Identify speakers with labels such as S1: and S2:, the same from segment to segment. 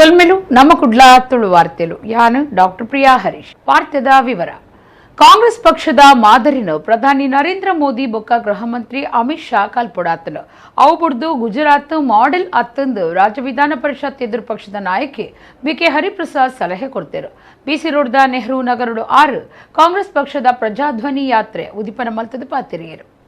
S1: ಸೊಲ್ಮೆಲು ನಮ್ಮ ಕುಡ್ಲ ತುಳು ವಾರ್ತೆಲು. ಯಾನು ಡಾಕ್ಟರ್ ಪ್ರಿಯಾ ಹರೀಶ್. ವಾರ್ತೆದ ವಿವರ. ಕಾಂಗ್ರೆಸ್ ಪಕ್ಷದ ಮಾದರಿನ ಪ್ರಧಾನಿ ನರೇಂದ್ರ ಮೋದಿ ಬೊಕ್ಕ ಗೃಹ ಮಂತ್ರಿ ಅಮಿತ್ ಶಾ ಕಲ್ಪೊಡಾತನು. ಅವು ಬುಡ್ದು ಗುಜರಾತ್ ಮಾಡೆಲ್ ಅತ್ತಂದು ರಾಜ್ಯ ವಿಧಾನ ಪರಿಷತ್ ಎದುರು ಪಕ್ಷದ ನಾಯಕಿ ಬಿಕೆ ಹರಿಪ್ರಸಾದ್ ಸಲಹೆ ಕೊಡ್ತೇರು. ಬಿಸಿ ರೋಡ್ದ ನೆಹರು ನಗರಡು ಆರು. ಕಾಂಗ್ರೆಸ್ ಪಕ್ಷದ ಪ್ರಜಾಧ್ವನಿ ಯಾತ್ರೆ ಉದಿಪನ ಮಲ್ತದ ಪಾತಿರಿಯರು.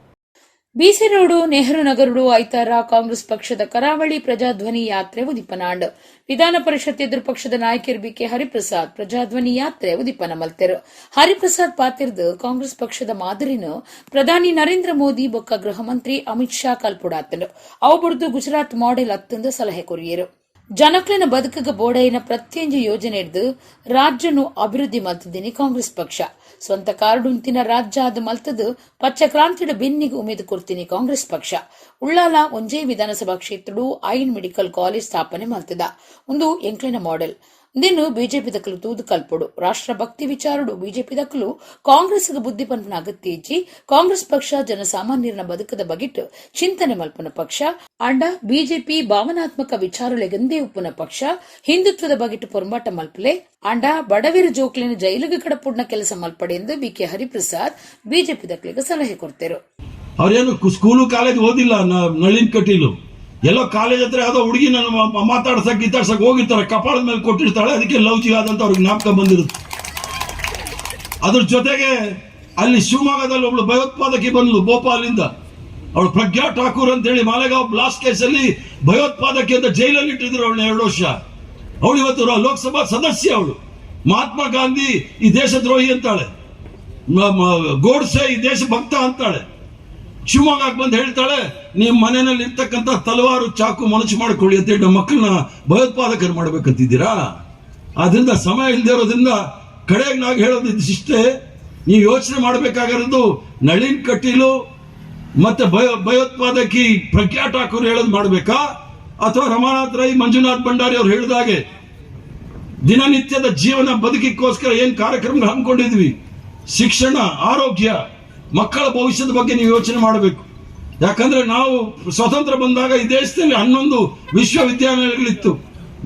S1: ಬಿಸಿ ರೋಡು, ನೆಹರು ನಗರಡು ಐತಾರ ಕಾಂಗ್ರೆಸ್ ಪಕ್ಷದ ಕರಾವಳಿ ಪ್ರಜಾಧ್ವನಿ ಯಾತ್ರೆ ಉದಿಪನಾಂಡ್. ವಿಧಾನ ಪರಿಷತ್ ಎದುರು ಪಕ್ಷದ ನಾಯಕರು ಬಿಕೆ ಹರಿಪ್ರಸಾದ್ ಪ್ರಜಾಧ್ವನಿ ಯಾತ್ರೆ ಉದಿಪನ ಮಲ್ತೆರು. ಹರಿಪ್ರಸಾದ್ ಪಾತಿರ್ದು ಕಾಂಗ್ರೆಸ್ ಪಕ್ಷದ ಮಾದರಿನ ಪ್ರಧಾನಿ ನರೇಂದ್ರ ಮೋದಿ, ಬೊಕ್ಕ ಗೃಹ ಮಂತ್ರಿ ಅಮಿತ್ ಶಾ ಕಲ್ಪುಡಾತನು ಅವು ಗುಜರಾತ್ ಮಾಡೆಲ್ ಅತ್ತಂದು ಸಲಹೆ ಕೊರಿಯರು. ಜನಕ್ಲಿನ ಬದುಕಗ ಬೋಡೈನ ಪ್ರತ್ಯಂಜ ಯೋಜನೆ ಹಿಡಿದು ರಾಜ್ಯನು ಅಭಿವೃದ್ಧಿ ಮಲ್ತಿದ್ದೀನಿ ಕಾಂಗ್ರೆಸ್ ಪಕ್ಷ. ಸ್ವಂತ ಕಾರ್ಡುಂತಿನ ರಾಜ್ಯ ಅದು ಮಲ್ತದು ಪಚ್ಚ ಕ್ರಾಂತಿಡ ಬೆನ್ನಿಗೆ ಉಮೇದು ಕೊಡ್ತೀನಿ ಕಾಂಗ್ರೆಸ್ ಪಕ್ಷ. ಉಳ್ಳಾಲ ಒಂಜೇ ವಿಧಾನಸಭಾ ಕ್ಷೇತ್ರಡು ಐನ್ ಮೆಡಿಕಲ್ ಕಾಲೇಜ್ ಸ್ಥಾಪನೆ ಮಲ್ತದ. ಒಂದು ಎಂಕ್ಲಿನ ಮಾಡೆಲ್ ದಿನ್ನು ಬಿಜೆಪಿ ದಕ್ಕಲು ತೂದು ಕಲ್ಪಡು. ರಾಷ್ಟ್ರ ಭಕ್ತಿ ವಿಚಾರಡು ಬಿಜೆಪಿ ದಕ್ಕಲು ಕಾಂಗ್ರೆಸ್ ಬುದ್ಧಿ ಪಂಪನ ಅಗತ್ಯ ಇಚ್ಚಿ ಕಾಂಗ್ರೆಸ್ ಪಕ್ಷ ಜನಸಾಮಾನ್ಯರನ ಬದುಕದ ಬಗಿಟ್ಟು ಚಿಂತನೆ ಮಲ್ಪನ ಪಕ್ಷ. ಅಂಡ ಬಿಜೆಪಿ ಭಾವನಾತ್ಮಕ ವಿಚಾರಲೆಗಂದೇ ಉಪ್ಪುನ ಪಕ್ಷ. ಹಿಂದುತ್ವದ ಬಗಿಟ್ಟು ಪೊರಂಬಾಟ ಮಲ್ಪಲೆ. ಅಂಡ ಬಡವಿರ ಜೋಕ್ಲಿನ ಜೈಲಿಗೆ ಕಡಪುಡ್ನ ಕೆಲಸ ಮಲ್ಪಡೆ ಎಂದು ಬಿಕೆ ಹರಿಪ್ರಸಾದ್ ಬಿಜೆಪಿ ದಕ್ಕಲಿಗೆ ಸಲಹೆ ಕೊಡ್ತೇರು.
S2: ಅವ್ರೇನು ಕು- ಸ್ಕೂಲು ಕಾಲೇಜ್ ಓದಿಲ್ಲ ನಳಿನ್ ಕಟೀಲು? ಎಲ್ಲೋ ಕಾಲೇಜ್ ಹತ್ರ ಯಾವುದೋ ಹುಡುಗಿ ನನ್ನ ಮಾತಾಡ್ಸಕ್ ಗೀತಾಡ್ಸಕ್ ಹೋಗಿರ್ತಾರೆ, ಕಪಾಳದ ಮೇಲೆ ಕೊಟ್ಟಿರ್ತಾಳೆ, ಅದಕ್ಕೆ ಲವ್ ಆದಂತ ಅವ್ರಿಗೆ ಜ್ಞಾಪಕ ಬಂದಿರುತ್ತೆ. ಅದ್ರ ಜೊತೆಗೆ ಅಲ್ಲಿ ಶಿವಮೊಗ್ಗದಲ್ಲಿ ಒಬ್ಳು ಭಯೋತ್ಪಾದಕಿ ಬಂದ್ಲು ಭೋಪಾಲಿಂದ. ಅವಳು ಪ್ರಜ್ಞಾ ಠಾಕೂರ್ ಅಂತ ಹೇಳಿ ಮಾಲೆಗಾಂವ್ ಬ್ಲಾಸ್ಟ್ ಕೇಸಲ್ಲಿ ಭಯೋತ್ಪಾದಕಿ ಅಂತ ಜೈಲಲ್ಲಿ ಇಟ್ಟಿದ್ರು ಅವಳನ್ನ ಎರಡು ವರ್ಷ. ಅವಳು ಇವತ್ತು ಲೋಕಸಭಾ ಸದಸ್ಯ ಅವಳು. ಮಹಾತ್ಮ ಗಾಂಧಿ ಈ ದೇಶದ್ರೋಹಿ ಅಂತಾಳೆ. ಗೋಡ್ಸೆ ಈ ದೇಶ ಭಕ್ತ ಅಂತಾಳೆ. ಶಿವಮೊಗ್ಗಕ್ಕೆ ಬಂದು ಹೇಳ್ತಾಳೆ ನಿಮ್ಮ ಮನೆಯಲ್ಲಿ ಇರ್ತಕ್ಕಂಥ ತಲವಾರು ಚಾಕು ಮನಸ್ಸು ಮಾಡ್ಕೊಳ್ಳಿ ಅಂತ ನಮ್ಮ ಮಕ್ಕಳನ್ನ ಭಯೋತ್ಪಾದಕರು ಮಾಡ್ಬೇಕಂತಿದ್ದೀರಾ? ಆದ್ರಿಂದ ಸಮಯ ಇಲ್ಲದೆ ಇರೋದ್ರಿಂದ ಕಡೆಗೆ ನಾವು ಹೇಳೋದು ಇದಿಷ್ಟೇ. ನೀವು ಯೋಚನೆ ಮಾಡಬೇಕಾಗಿರೋದು ನಳಿನ್ ಕಟೀಲು ಮತ್ತೆ ಭಯ, ಭಯೋತ್ಪಾದಕಿ ಪ್ರಜ್ಞಾ ಠಾಕೂರ್ ಹೇಳೋದು ಮಾಡಬೇಕಾ? ಅಥವಾ ರಮಾನಾಥ್ ರೈ, ಮಂಜುನಾಥ್ ಭಂಡಾರಿ ಅವ್ರು ಹೇಳಿದಾಗೆ ದಿನನಿತ್ಯದ ಜೀವನ ಬದುಕಿಗೋಸ್ಕರ ಏನು ಕಾರ್ಯಕ್ರಮ ಹಮ್ಮಿಕೊಂಡಿದ್ವಿ? ಶಿಕ್ಷಣ, ಆರೋಗ್ಯ ಮಕ್ಕಳ ಭವಿಷ್ಯದ ಬಗ್ಗೆ ನೀವು ಯೋಚನೆ ಮಾಡಬೇಕು. ಯಾಕಂದ್ರೆ ನಾವು ಸ್ವತಂತ್ರ ಬಂದಾಗ ಈ ದೇಶದಲ್ಲಿ ಹನ್ನೊಂದು ವಿಶ್ವವಿದ್ಯಾಲಯಗಳಿತ್ತು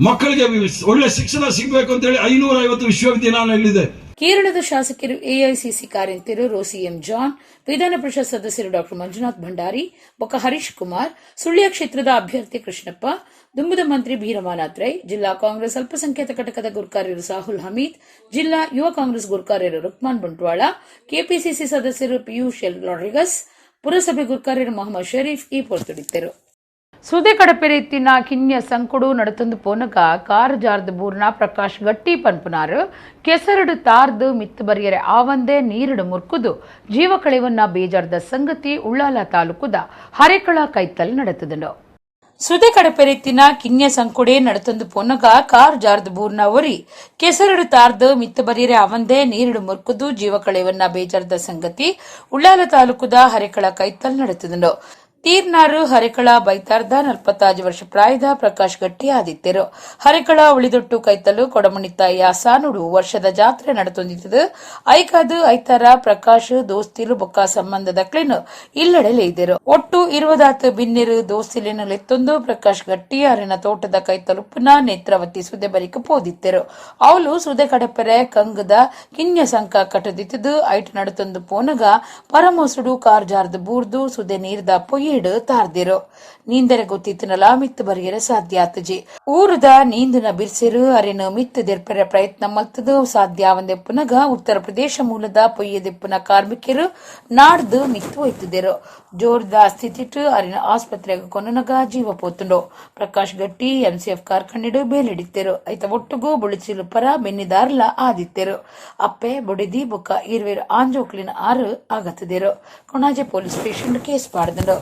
S2: ಮಕ್ಕಳಿಗೆ ಒಳ್ಳೆ ಶಿಕ್ಷಣ ಸಿಗಬೇಕು ಅಂತೇಳಿ ಐನೂರ ಐವತ್ತು ವಿಶ್ವವಿದ್ಯಾಲಯಗಳಿದೆ
S1: ಕೇರಳದ ಶಾಸಕರು ಎಐಸಿಸಿ ಕಾರ್ಯಂತರು ರೋಸಿ ಎಂ ಜಾನ್, ವಿಧಾನ ಪರಿಷತ್ ಸದಸ್ಯರು ಡಾಕ್ಟರ್ ಮಂಜುನಾಥ್ ಭಂಡಾರಿ, ಬೊಕ್ಕ ಹರೀಶ್ ಕುಮಾರ್, ಸುಳ್ಯ ಕ್ಷೇತ್ರದ ಅಭ್ಯರ್ಥಿ ಕೃಷ್ಣಪ್ಪ ದುಂಬದ ಮಂತ್ರಿ ಭೀರಮಾನಾತ್ರೈ ಜಿಲ್ಲಾ ಕಾಂಗ್ರೆಸ್ ಅಲ್ಪಸಂಖ್ಯಾತ ಘಟಕದ ಗುರ್ಕಾರ್ಯರು ಸಾಹುಲ್ ಹಮೀದ್, ಜಿಲ್ಲಾ ಯುವ ಕಾಂಗ್ರೆಸ್ ಗುರ್ಕಾರ್ಯರು ರುಕ್ಮಾನ್ ಬಂಟ್ವಾಳ, ಕೆಪಿಸಿಸಿ ಸದಸ್ಯರು ಪಿಯೂಷ್ ಎಲ್ ರಾಡ್ರಿಗಸ್, ಪುರಸಭೆ ಗುರ್ಕಾರ್ಯರು ಮೊಹಮ್ಮದ್ ಶರೀಫ್ ಈ ಪೊರ್ತುಡಿದ್ದರು ಸುದೆ ಕಡಪೆರೆ ಇತ್ತಿನ ಕಿನ್ಯ ಸಂಕುಡು ನಡತೊಂದು ಪೋನಕ ಕಾರ್ ಜಾರ್ದ ಬೂರ್ನ ಪ್ರಕಾಶ್ ಗಟ್ಟಿ ಪನ್ಪುನಾರು, ಕೆಸರಡು ತಾರ್ದು ಮಿತ್ತು ಬರಿಯರೆ ಆವಂದೆ ನೀರಡು ಮುರ್ಕುದು, ಜೀವ ಕಳೆವನ್ನ ಬೇಜಾರ್ದ ಸಂಗತಿ ಉಳ್ಳಾಲ ತಾಲೂಕುದ ಹರೆಕಳ ಕೈತಲ್ ನಡೆತದನು ಸುದೆ ಕಡಪೆರೆತ್ತಿನ ಕಿನ್ಯ ಸಂಕುಡೆ ನಡತೊಂದು ಪೊನ್ನಗ ಕಾರ್ ಜಾರ್ದ ಬೂರ್ನ ಒರಿ. ಕೆಸರಡು ತಾರ್ದು ಮಿತ್ತ ಬರೀರೆ ಅವಂದೇ ನೀರಡು ಮುರ್ಕುದು ಜೀವ ಕಳೆವನ್ನ ಬೇಜಾರ್ದ ಸಂಗತಿ. ಉಳ್ಳಾಲ ತಾಲೂಕುದ ಹರೆಕಳ ಕೈತಲ್ ನಡೆತದನು ತೀರ್ನಾರು, ಹರಿಕಳ, ಬೈತಾರ್ದ ನಲವತ್ತಾರು ವರ್ಷ ಪ್ರಾಯದ ಪ್ರಕಾಶ್ ಗಟ್ಟಿ ಆದಿತ್ಯರು. ಹರಿಕಳ, ಉಳಿದೊಟ್ಟು ಕೈತಲು ಕೊಡಮಣಿತ ಯಾಸಾನುಡು ವರ್ಷದ ಜಾತ್ರೆ ನಡೆತೊಂದಿತ್ತು ಐಕಾದು, ಐತಾರ, ಪ್ರಕಾಶ್, ದೋಸ್ತಿಲು, ಬೊಕ್ಕ ಸಂಬಂಧದ ಕ್ಲಿನು ಇಲ್ಲಡೆಲೆ ಇದ್ದರು. ಒಟ್ಟು ಇರುವುದಾತ ಬಿನ್ನಿರು, ದೋಸ್ತಿಲಿನ ಲೆತ್ತೊಂದು ಪ್ರಕಾಶ್ ಗಟ್ಟಿ ಅರಿನ ತೋಟದ ಕೈತಲುಪ್ಪುನ ನೇತ್ರಾವತಿ ಸುದೆ ಬರಿಕ ಪೋದಿತ್ತರು ಅವಳು ಸುದೆ ಕಡಪೆರೆ, ಕಂಗದ ಕಿನ್ಯ ಸಂಕ ಕಟದಿತ್ತದು ಐಟ್ ನಡತೊಂದು ಪೋನಗ, ಪರಮೋಸುಡು, ಕಾರ್ ಜಾರ್ದು ಬೂರ್ದು, ಸುದೆ ನೀರ್ದ ಪೊಯ್ಯಿಡು ತಾರ್ದಿರು. ನೀಂದರೆ ಗೊತ್ತಿತ್ತನಲ ಮಿತ್ತು ಬರೆಯರ ಸಾಧ್ಯ ಆತಜಿ. ಊರುದ ನೀಂದನ ಬಿರ್ಸಿರು, ಅರೆನು ಮಿತ್ತು ದಿರ್ಪರ ಪ್ರಯತ್ನ ಮಲ್ತದು ಸಾಧ್ಯ ಪುನಗ ಉತ್ತರ ಪ್ರದೇಶ ಮೂಲದ ಪೊಯ್ಯದೆಪ್ಪುನ ಕಾರ್ಮಿಕರು ನಾಡ್ದು ಮಿತ್ತು ಒಯ್ತಿದ್ದರು ಜೋರ್ದ ಸ್ಥಿತಿಟು ಅರಿನ ಆಸ್ಪತ್ರೆಗೆ ಕೊನನಗ ಜೀವ ಪೋತುಂಡು. ಪ್ರಕಾಶ್ ಗಟ್ಟಿ ಎಂಸಿಎಫ್ ಕಾರ್ಖಂಡಿಡು ಬೇಲಿಡಿತ್ತರು. ಐತ ಒಟ್ಟುಗೂ ಬುಳಿಸಿಲು ಪರ ಬೆನ್ನಿದಾರ್ಲ ಆದಿತ್ತರು. ಅಪ್ಪೆ, ಬುಡಿದಿ, ಬೊಕ್ಕ, ಇರುವೆರು, ಆಂಜೋಕ್ಲಿನ ಆರು ಆಗತ್ತಿದ್ದರು ಕೊಣಾಜೆ ಪೊಲೀಸ್ ಸ್ಟೇಷನ್ ಕೇಸ್ ಪಾಡ್ದಂಡು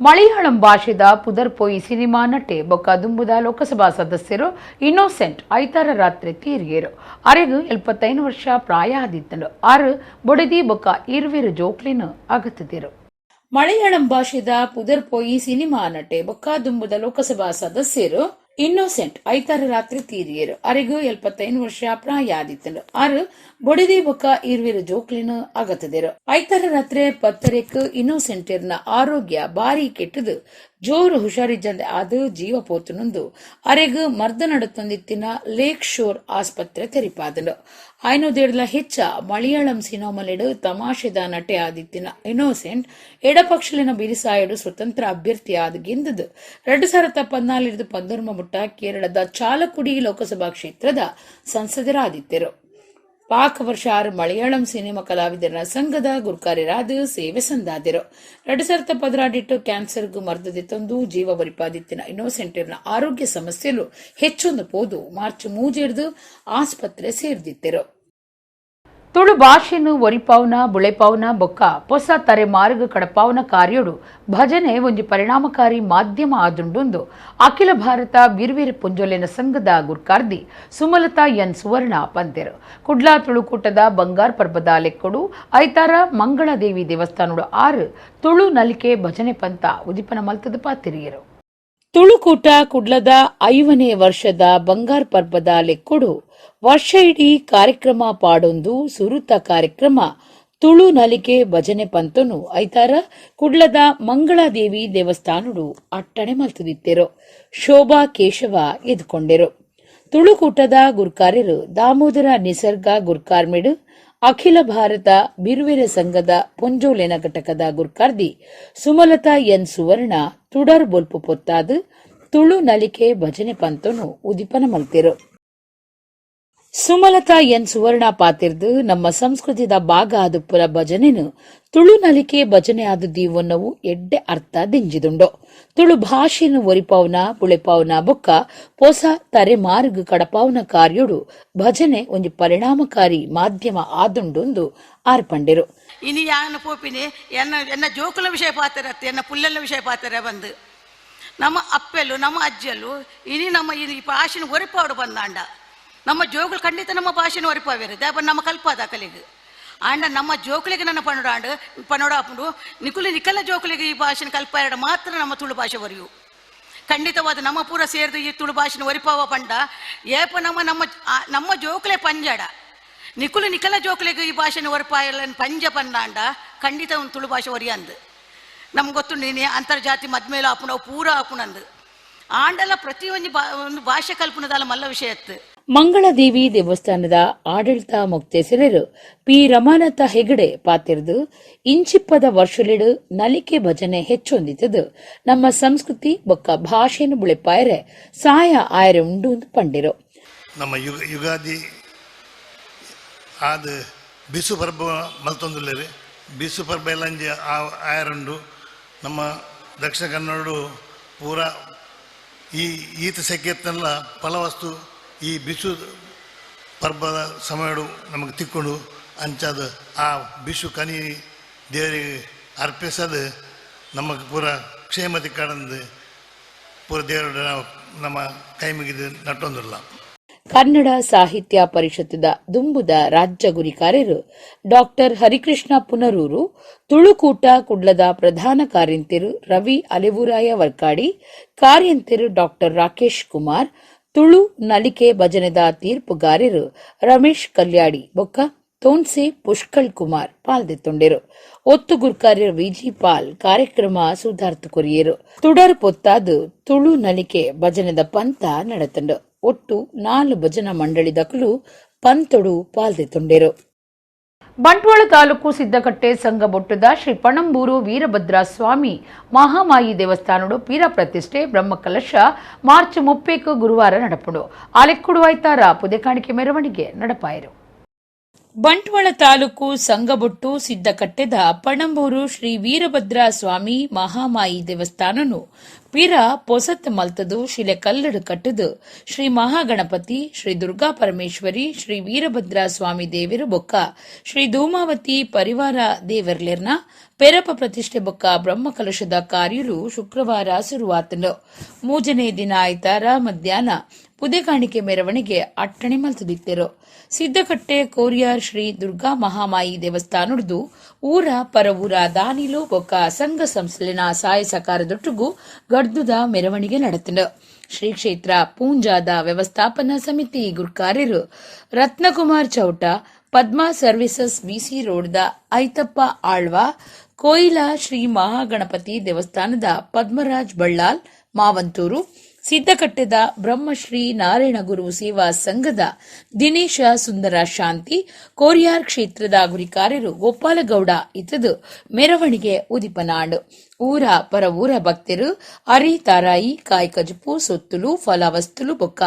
S1: ಮಲಯಾಳಂ ಭಾಷೆದ ಪುದರ್ಪೊಯಿ ಸಿನಿಮಾ ನಟೆ ಬೊಕ್ಕ ದುಂಬುದ ಲೋಕಸಭಾ ಸದಸ್ಯರು ಇನ್ನೋಸೆಂಟ್ ಐತಾರ ರಾತ್ರಿ ತೀರ್ಗೇರು. ಅರೆಗು ಎಲ್ಪತ್ತೈದು ವರ್ಷ ಪ್ರಾಯ ಆದಿತ್ತಲು ಆರು ಬೊಡದಿ ಬೊಕ್ಕ ಇರುವಿರು ಜೋಕ್ಲಿನ ಅಗತ್ತಿದರು. ಮಲಯಾಳಂ ಭಾಷೆದ ಪುದರ್ಪೊಯಿ ಸಿನಿಮಾ ನಟೆ ಬೊಕ್ಕ ದುಂಬುದ ಲೋಕಸಭಾ ಸದಸ್ಯರು ಇನ್ನೋಸೆಂಟ್, ಐತಾರ ರಾತ್ರಿ ತೀರಿಯರು. ಅರೆಗೂ ಎಲ್ಪತ್ತೈದು ವರ್ಷ ಪ್ರಾಯ ಆದಿತ್ತು ಆರು, ಬೊಡಿದಿ ಬೊಕ್ಕ ಇರುವಿರು ಜೋಕ್ಲಿನ ಅಗತದಿರು. ಐತಾರ ರಾತ್ರಿ ಪತ್ತರೆಕ್ ಇನ್ನೋಸೆಂಟ್ ಆರೋಗ್ಯ ಬಾರಿ ಕೆಟ್ಟದು. ಜೋರು ಹುಷಾರಿಜ್ಜಂದೆ ಅದು ಜೀವ ಪೋತುನೊಂದು ಅರೆಗ್ ಮರ್ದ ನಡುತ್ತೊಂದಿತ್ತಿನ ಲೇಕ್ ಶೋರ್ ಆಸ್ಪತ್ರೆ ತೆರಿಪಾದನು. ಐನೂದೇಡ್ಲ ಹೆಚ್ಚ ಮಲಯಾಳಂ ಸಿನೋಮಲೆಡು ತಮಾಷೆದ ನಟೆ ಆದಿತ್ತಿನ ಇನೋಸೆಂಟ್ ಎಡಪಕ್ಷಲಿನ ಬಿರಿಸಾಯಡು ಸ್ವತಂತ್ರ ಅಭ್ಯರ್ಥಿ ಆದ ಗಿಂದದು. ಎರಡು ಸಾವಿರದ ಪದ್ನಾಲ್ಕು ಪಂದೊರ್ಮ ಮುಟ್ಟ ಕೇರಳದ ಚಾಲಕುಡಿ ಲೋಕಸಭಾ ಕ್ಷೇತ್ರದ ಸಂಸದರಾದಿದ್ದರು ಪಾಕ್ ವರ್ಷಾರ್ ಮಲಯಾಳಂ ಸಿನಿಮಾ ಕಲಾವಿದರ ಸಂಘದ ಗುರುಕಾರ್ಯರಾದ ಸೇವೆ ಸಂದಾದಿರು. ಎರಡು ಸಾವಿರದ ಪದರಾಡಿಟ್ಟು ಕ್ಯಾನ್ಸರ್ಗೂ ಮರ್ದದಿತ್ತೊಂದು ಜೀವ ಬರಿಪಾದಿತ್ತಿನ ಇನ್ನೋಸೆಂಟಿರ್ನ ಆರೋಗ್ಯ ಸಮಸ್ಯೆಲು ಹೆಚ್ಚೊಂದು ಪೋದು ಮಾರ್ಚ್ ಮೂಜಿಡ್ದು ಆಸ್ಪತ್ರೆ ಸೇರ್ದಿತ್ತಿರು. ತುಳು ಭಾಷೆನು ಒರಿಪಾವ್ನ ಬುಳೆಪಾವ್ನ, ಬೊಕ್ಕ ಹೊಸ ತರೆ ಮಾರ್ಗ ಕಡಪಾವ್ನ ಕಾರ್ಯೋಡು ಭಜನೆ ಒಂಜಿ ಪರಿಣಾಮಕಾರಿ ಮಾಧ್ಯಮ ಆದುಂಡೊಂದು. ಅಖಿಲ ಭಾರತ ಬಿರ್ವಿರೆ ಪುಂಜೊಲೆನ ಸಂಘದ ಗುರ್ಕಾರ್ದಿ ಸುಮಲತಾ ಎನ್ ಸುವರ್ಣ ಪಂತೆರು. ಕುಡ್ಲಾ ತುಳುಕೂಟದ ಬಂಗಾರ್ ಪರ್ಬದ ಲೆಕ್ಕಡು ಐತಾರ ಮಂಗಳದೇವಿ ದೇವಸ್ಥಾನಡು ಆರು ತುಳು ನಲಿಕೆ ಭಜನೆ ಪಂತ ಉದಿಪನ ಮಲ್ತದ ಪಾತಿರಿಯರು. ತುಳುಕೂಟ ಕುಡ್ಲದ ಐವನೇ ವರ್ಷದ ಬಂಗಾರ್ ಪರ್ಬದ ಲೆಕ್ಕೊಡು ವರ್ಷ ಇಡೀ ಕಾರ್ಯಕ್ರಮ ಪಾಡೊಂದು ಸುರುತ ಕಾರ್ಯಕ್ರಮ. ತುಳು ನಲಿಕೆ ಭಜನೆ ಪಂತನು ಐತಾರ ಕುಡ್ಲದ ಮಂಗಳಾದೇವಿ ದೇವಸ್ಥಾನಡು ಅಟ್ಟಣೆ ಮಲ್ತುದಿತ್ತೆರು. ಶೋಭಾ ಕೇಶವ ಎದ್ಕೊಂಡೆರು. ತುಳುಕೂಟದ ಗುರ್ಕಾರ್ಯರು ದಾಮೋದರ ನಿಸರ್ಗ ಗುರ್ಕಾರ್ಮಿಡು ಅಖಿಲ ಭಾರತ ಬಿರುವೆರ ಸಂಘದ ಪೊಂಜೋಲೆನ ಘಟಕದ ಗುರ್ಕಾರ್ದಿ ಸುಮಲತಾ ಎನ್ ಸುವರ್ಣ, ತುಡರ್ ಬೊಲ್ಪು ಪೊತ್ತಾದು, ತುಳು ನಲಿಕೆ ಭಜನೆ ಪಂತನು ಉದಿಪನ ಮಲ್ತಿರು. ಸುಮಲತಾ ಎನ್ ಸುವರ್ಣ ಪಾತಿರ್ದು ನಮ್ಮ ಸಂಸ್ಕೃತಿದ ಭಾಗ ಅದು ಪುರ ಭಜನೆನು. ತುಳು ನಲಿಕೆ ಭಜನೆ ಆದು ದೀವನ್ನವು ಎಡ್ಡೆ ಅರ್ಥ ದಿಂಜಿದುಂಡು. ತುಳು ಭಾಷೆಯನ್ನು ಒರಿಪಾವ್ನ ಪುಳೆಪಾವ್ನ ಬೊಕ್ಕ, ಪೊಸ ತರೆಮಾರ್ಗ ಕಡಪಾವ್ನ ಕಾರ್ಯಡು, ಭಜನೆ ಒಂದು ಪರಿಣಾಮಕಾರಿ ಮಾಧ್ಯಮ ಆದುಂಡೊಂದು ಆರ್ಪಂಡಿರು.
S3: ಇನಿ ಯಾನ ಪೋಪಿನಿ, ಎನ್ನ ಎನ್ನ ಜೋಕುಲ ವಿಷಯ ಪಾತರತ್ತೆ ಎನ್ನ ಪುಲ್ಲೆಲ್ಲ ವಿಷಯ ಪಾತೆರೆ ಬಂದು. ನಮ್ಮ ಅಪ್ಪೆಲು ನಮ್ಮ ಅಜ್ಜಲು ಇನಿ ನಮ್ಮ ಈ ಭಾಷೆನ ಒರಿಪಾಡು ಬಂದಾಂಡ. ನಮ್ಮ ಜೋಗುಲು ಖಂಡಿತ ನಮ್ಮ ಭಾಷೆನ ಒರಿಪಾವೇರು ದೇಪ ನಮ್ಮ ಕಲ್ಪಾದ ಕಲಿಗೆ. ಆಂಡ ನಮ್ಮ ಜೋಕುಲಿಗೆ ನನ್ನ ಪನ್ನೋಡಾಂಡು ಪಣೋಡ ಹಾಕೊಂಡು ನಿಕುಲು ನಿಕಲ ಜೋಕುಲಿಗೆ ಈ ಭಾಷೆನ ಕಲ್ಪಾಡ ಮಾತ್ರ ನಮ್ಮ ತುಳು ಭಾಷೆ ಒರಿಯು. ಖಂಡಿತವಾದ ನಮ್ಮ ಪೂರ ಸೇರಿದು ಈ ತುಳು ಭಾಷೆನ ಒರಿಪಾವ ಪಂಡ. ಏಪ ನಮ್ಮ ನಮ್ಮ ನಮ್ಮ ಜೋಕುಲೆ ಪಂಜಾಡ. ನಿಕುಲು ನಿಕಲ ಜೋಕುಲೆಗೆ ಈ ಭಾಷೆನ ಒರಿಪಾಯಲ್ಲ ಪಂಜ ಪಂದಾಂಡ ಖಂಡಿತ ಒಂದು ತುಳು ಭಾಷೆ ಒರಿಯಂದು ನಮ್ಗೆ ಗೊತ್ತು, ನೀನು ಅಂತರ್ಜಾತಿ ಮದ್ಮೇಲೆ ಆಪುಣ ಪೂರ ಆಪುಣಂದು. ಆಂಡಲ ಪ್ರತಿಯೊಂದು ಬಾ ಒಂದು ಭಾಷೆ ಕಲ್ಪನದಲ್ಲ ಮಲ್ಲ ವಿಷಯ ಎತ್ತು.
S1: ಮಂಗಳದೇವಿ ದೇವಸ್ಥಾನದ ಆಡಳಿತ ಮುಕ್ತೇಸರರು ಪಿ. ರಮಾನಥ ಹೆಗಡೆ ಪಾತಿರ್ದು ಇಂಚಿಪ್ಪದ ವರ್ಷಲಿಡು ನಲಿಕೆ ಭಜನೆ ಹೆಚ್ಚೊಂದಿತದು. ನಮ್ಮ ಸಂಸ್ಕೃತಿ ಬೊಕ್ಕ ಭಾಷೆಯನ್ನು ಬುಳೆಪಾಯರೆ ಸಾಯ ಆಯರೆ ಉಂಡು ಪಂಡಿರು.
S4: ನಮ್ಮ ಯುಗ, ಯುಗಾದಿ ಆದ ಬಿಸು ಪರ್ಬ ಮಲ್ತೊಂದುಲ್ಲೆರ್. ಬಿಸು ಪರ್ಬ ಎಲ್ಲಂಜಿ ಆಯರುಂಡು. ನಮ್ಮ ದಕ್ಷಿಣ ಕನ್ನಡ ಪೂರ ಈ ಈತ ಸೆಕೆತ್ತಲ್ಲ ಫಲವಸ್ತು ಈ ಬಿಸು ಪರ್ಬದ ಸಮಯಡು ನಮಗೆ ತಿಕ್ಕೊಂಡು ಅಂಚದ ಆ ಬಿಸು ಕನಿ ದೇವರಿಗೆ ಅರ್ಪಿಸೋದು ನಮಗೆ ಪೂರ ಕ್ಷೇಮತಿ ಕಡಂದು ಪೂರ ದೇವರ ನಮ್ಮ ಕೈ ಮುಗಿದು ನಟ್ಟೊಂದಿಲ್ಲ
S1: ಕನ್ನಡ ಸಾಹಿತ್ಯ ಪರಿಷತ್ತದ ದುಂಬುದ ರಾಜ್ಯ ಗುರಿಕಾರ್ಯರು ಡಾಕ್ಟರ್ ಹರಿಕೃಷ್ಣ ಪುನರೂರು, ತುಳುಕೂಟ ಕುಡ್ಲದ ಪ್ರಧಾನ ಕಾರ್ಯಂತಿರು ರವಿ ಅಲೆವುರಾಯ ವರ್ಕಾಡಿ, ಕಾರ್ಯಂತಿರು ಡಾಕ್ಟರ್ ರಾಕೇಶ್ ಕುಮಾರ್ ತುಳು ನಲಿಕೆ ಭಜನೆದ ತೀರ್ಪುಗಾರರು ರಮೇಶ್ ಕಲ್ಯಾಡಿ, ಬೊಕ್ಕ ತೋನ್ಸೆ ಪುಷ್ಕಳ್ ಕುಮಾರ್ ಪಾಲ್ದೆತ್ತೊಂಡೆರು ಒತ್ತು ಗುರ್ಕಾರ್ಯರು ವಿಜಿ ಪಾಲ್, ಕಾರ್ಯಕ್ರಮ ಸುಧಾರ್ಥ ಕೊರಿಯರು. ತುಡರ್ ಪೊತ್ತಾದು ತುಳು ನಲಿಕೆ ಭಜನೆದ ಪಂತ ನಡೆತಂಡು ಒಟ್ಟು ನಾಲ್ಕು ಭಜನಾ ಮಂಡಳಿದಕಲು ಪಂತೊಡು ಪಾಲ್ದೆತ್ತೊಂಡೆರು ಬಂಟ್ವಾಳ ತಾಲೂಕು ಸಿದ್ದಕಟ್ಟೆ ಸಂಘ ಬೊಟ್ಟದ ಶ್ರೀ ಪಣಂಬೂರು ವೀರಭದ್ರ ಸ್ವಾಮಿ ಮಹಾಮಾಯಿ ದೇವಸ್ಥಾನಡು ಪೀರ ಪ್ರತಿಷ್ಠೆ ಬ್ರಹ್ಮಕಲಶ ಮಾರ್ಚ್ ಮುಪ್ಪೇಕು ಗುರುವಾರ ನಡಪಡು. ಆಲೆಕ್ಕುಡು ಐತಾರ ಪುದೆ ಕಾಣಿಕೆ ಮೆರವಣಿಗೆ ನಡಪಾಯರು. ಬಂಟ್ವಾಳ ತಾಲೂಕು ಸಂಗಬೊಟ್ಟು ಸಿದ್ದಕಟ್ಟೆದ ಪಣಂಬೂರು ಶ್ರೀ ವೀರಭದ್ರ ಸ್ವಾಮಿ ಮಹಾಮಾಯಿ ದೇವಸ್ಥಾನನು ಪಿರ ಪೊಸತ್ ಮಲ್ತದು, ಶಿಲೆ ಕಲ್ಲಡು ಕಟ್ಟದು. ಶ್ರೀ ಮಹಾಗಣಪತಿ, ಶ್ರೀ ದುರ್ಗಾ ಪರಮೇಶ್ವರಿ, ಶ್ರೀ ವೀರಭದ್ರ ಸ್ವಾಮಿ ದೇವಿರು ಬೊಕ್ಕ. ಶ್ರೀ ಧೂಮಾವತಿ ಪರಿವಾರ ದೇವರ್ಲೆರ್ನ ಪೆರಪ ಪ್ರತಿಷ್ಠೆ ಬೊಕ್ಕ ಬ್ರಹ್ಮಕಲಶದ ಕಾರ್ಯರು ಶುಕ್ರವಾರ ಶುರುವಾತನು ಮೂಜನೆ ದಿನ ಆಯ್ತಾರ ಮಧ್ಯಾಹ್ನ. ಪುದೆಕಾಣಿಕೆ ಮೆರವಣಿಗೆ ಅಟ್ಟಣಿ ಮಲ್ತದಿತ್ತೆರು ಸಿದ್ದಕಟ್ಟೆ ಕೋರಿಯಾರ್ ಶ್ರೀ ದುರ್ಗಾ ಮಹಾಮಾಯಿ ದೇವಸ್ಥಾನದ್ದು ಊರ ಪರವೂರ ದಾನಿಲು ಬೊಕ್ಕ ಸಂಘ ಸಂಸ್ಥೆನ ಸಹಾಯ ಸಹಕಾರದೊಟ್ಟಿಗೂ ಗಡ್ದುದ ಮೆರವಣಿಗೆ ನಡೆತನು ಶ್ರೀ ಕ್ಷೇತ್ರ ಪೂಂಜಾದ ವ್ಯವಸ್ಥಾಪನಾ ಸಮಿತಿ ಗುರ್ಕಾರ್ಯರು ರತ್ನಕುಮಾರ್ ಚೌಟ, ಪದ್ಮಾ ಸರ್ವಿಸಸ್ ಬಿಸಿ ರೋಡ್ದ ಐತಪ್ಪ ಆಳ್ವ, ಕೋಯಿಲಾ ಶ್ರೀ ಮಹಾಗಣಪತಿ ದೇವಸ್ಥಾನದ ಪದ್ಮರಾಜ್ ಬಳ್ಳಾಲ್, ಮಾವಂತೂರು ಸಿದ್ದಕಟ್ಟೆದ ಬ್ರಹ್ಮಶ್ರೀ ನಾರಾಯಣ ಗುರು ಸೇವಾ ಸಂಘದ ದಿನೇಶ ಸುಂದರ ಶಾಂತಿ, ಕೋರಿಯಾರ್ ಕ್ಷೇತ್ರದ ಗುರಿಕಾರರು ಗೋಪಾಲಗೌಡ ಇತದು ಮೆರವಣಿಗೆ ಉದಿಪನಾಡು ಊರ ಪರ ಊರ ಭಕ್ತರು ಅರಿ ತಾರಾಯಿ ಕಾಯ್ಕಜಪು ಸೊತ್ತುಲು, ಫಲವಸ್ತುಲು, ಬೊಕ್ಕ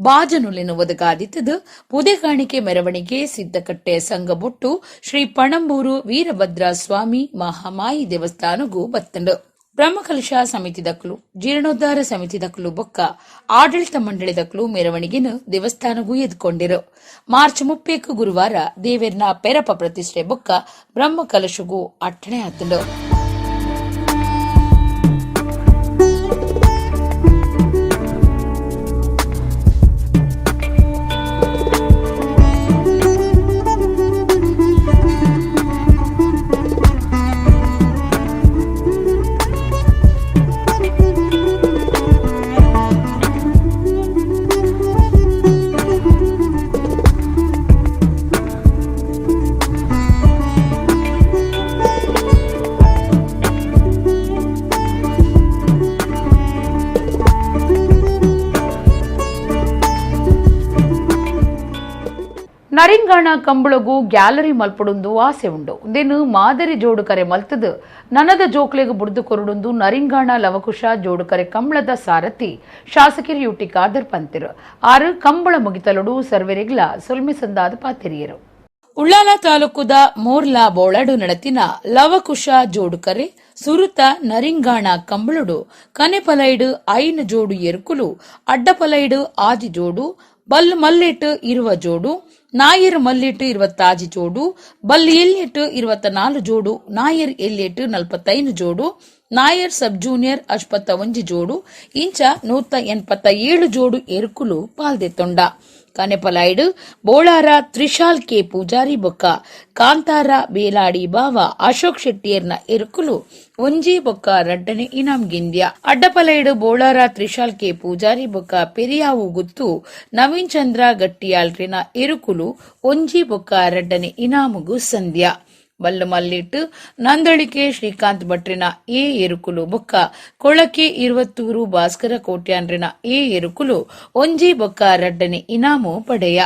S1: ಬಾಜನುಲಿನ ಒದಗಾದಿತ್ತದು. ಪುದೆ ಕಾಣಿಕೆ ಮೆರವಣಿಗೆ ಸಿದ್ದಕಟ್ಟೆ ಸಂಘಬೊಟ್ಟು ಶ್ರೀ ಪಣಂಬೂರು ವೀರಭದ್ರ ಸ್ವಾಮಿ ಮಹಾಮಾಯಿ ದೇವಸ್ಥಾನಗೂ ಬತ್ತಂಡು. ಬ್ರಹ್ಮಕಲಶ ಸಮಿತಿ ದಕ್ಕಲು ಜೀರ್ಣೋದ್ಧಾರ ಸಮಿತಿ ದಕ್ಕಲು ಬೊಕ್ಕ ಆಡಳಿತ ಮಂಡಳಿ ದಕ್ಕಲು ಮೆರವಣಿಗೆನು ದೇವಸ್ಥಾನಗೂ ಎದ್ಕೊಂಡಿರು. ಮಾರ್ಚ್ ಮುಪ್ಪೇಕು ಗುರುವಾರ ದೇವೇರ್ನ ಪೆರಪ ಪ್ರತಿಷ್ಠೆ ಬೊಕ್ಕ ಬ್ರಹ್ಮಕಲಶಗೂ ಅಟ್ಟಣೆ ಆತಂಡು ನರಿಂಗಾಣ ಕಂಬಳಗು ಗ್ಯಾಲರಿ ಮಲ್ಪಡುಂದು ಆಸೆ ಉಂಡು ಉಂದೆನು ಮಾದರಿ ಜೋಡುಕರೆ ಮಲ್ತದು? ನನದ ಜೋಕ್ಲೆಗ ಬುಡ್ದು ಕೊರಡೊಂದು ನರಿಂಗಾಣ ಲವಕುಶ ಜೋಡುಕರೆ ಕಂಬಳದ ಸಾರಥಿ ಶಾಸಕಿರಿ ಯುಟಿ ಕಾದರ್ ಪಂತಿರು. ಆರು, ಕಂಬಳ ಮುಗಿತಲುಡು ಸರ್ವೆರಿಗ್ಲ ಸುಲ್ಮಿ ಸಂದಾದ ಪಾತಿರಿಯರು. ಉಳ್ಳಾಲ ತಾಲೂಕುದ ಮೋರ್ಲಾ ಬೋಳಡು ನಡತಿನ ಲವಕುಶ ಜೋಡುಕರೆ ಸುರುತ ನರಿಂಗಾಣ ಕಂಬಳುಡು ಕನೆಪಲೈಡು ಐನ ಜೋಡು ಎರುಕುಲು ಅಡ್ಡಪಲೈಡು ಆದಿ ಜೋಡು, ಬಲ್ ಮಲ್ಲೆಟ್ ಇರುವ ಜೋಡು ನಾಯರ್ ಮಲ್ಲಿಟ್ಟು இருபத்தாஜி ஜோடு பல் எல்லிட்டு இருபத்த நாலு ஜோடு நாயர் எல்லிட்டு ನಲ್ಪತ್ತೈದು ಜೋಡು ನಾಯರ್ ಸಬ್ ಜೂನಿಯರ್ ಅಶ್ಪತ್ತ ಒಂಜಿ ಜೋಡು ಇಂಚ ನೂತ ಎನ್ಪತ್ತ ಏಳು ಜೋಡು ಎರುಕುಲು ಪಾಲ್ದೆತ್ತೊಂಡ ಕನೆಪಲಾಯ್ಡು, ಬೋಳಾರ, ತ್ರಿಶಾಲ್ ಕೆ ಪೂಜಾರಿ ಬೊಕ್ಕ, ಕಾಂತಾರ, ಬೇಲಾಡಿ ಬಾವ, ಅಶೋಕ್ ಶೆಟ್ಟಿಯರ್ನ ಇರುಕುಲು, ಒಂಜಿ ಬೊಕ್ಕ ರಡ್ಡನೆ ಇನಾಮ್ ಗಿಂದ್ಯ. ಅಡ್ಡಪಲಾಯ್ಡು, ಬೋಳಾರ, ತ್ರಿಶಾಲ್ ಕೆ ಪೂಜಾರಿ ಬೊಕ್ಕ ಪೆರಿಯಾವು ಗುತ್ತು, ನವೀನ್ ಚಂದ್ರ ಗಟ್ಟಿಯಾಲ್ರಿನ ಎರುಕುಲು ಒಂಜಿ ಬೊಕ್ಕ ರಡ್ಡನೆ ಇನಾಮುಗು ಸಂಧ್ಯಾ ಬಲ್ಲು ಮಲ್ಲಿಟ್ಟು ನಂದಳಿಕೆ ಶ್ರೀಕಾಂತ್ ಭಟ್ರಿನ ಎ ಎರುಕುಲು ಬೊಕ್ಕ, ಕೊಳಕೆ ಇರುವತ್ತೂರು ಭಾಸ್ಕರ ಕೋಟ್ಯಾನ್ರಿನ ಎ ಎರುಕುಲು ಒಂಜಿ ಬೊಕ್ಕ ರಡ್ಡನೆ ಇನಾಮು ಪಡೆಯ.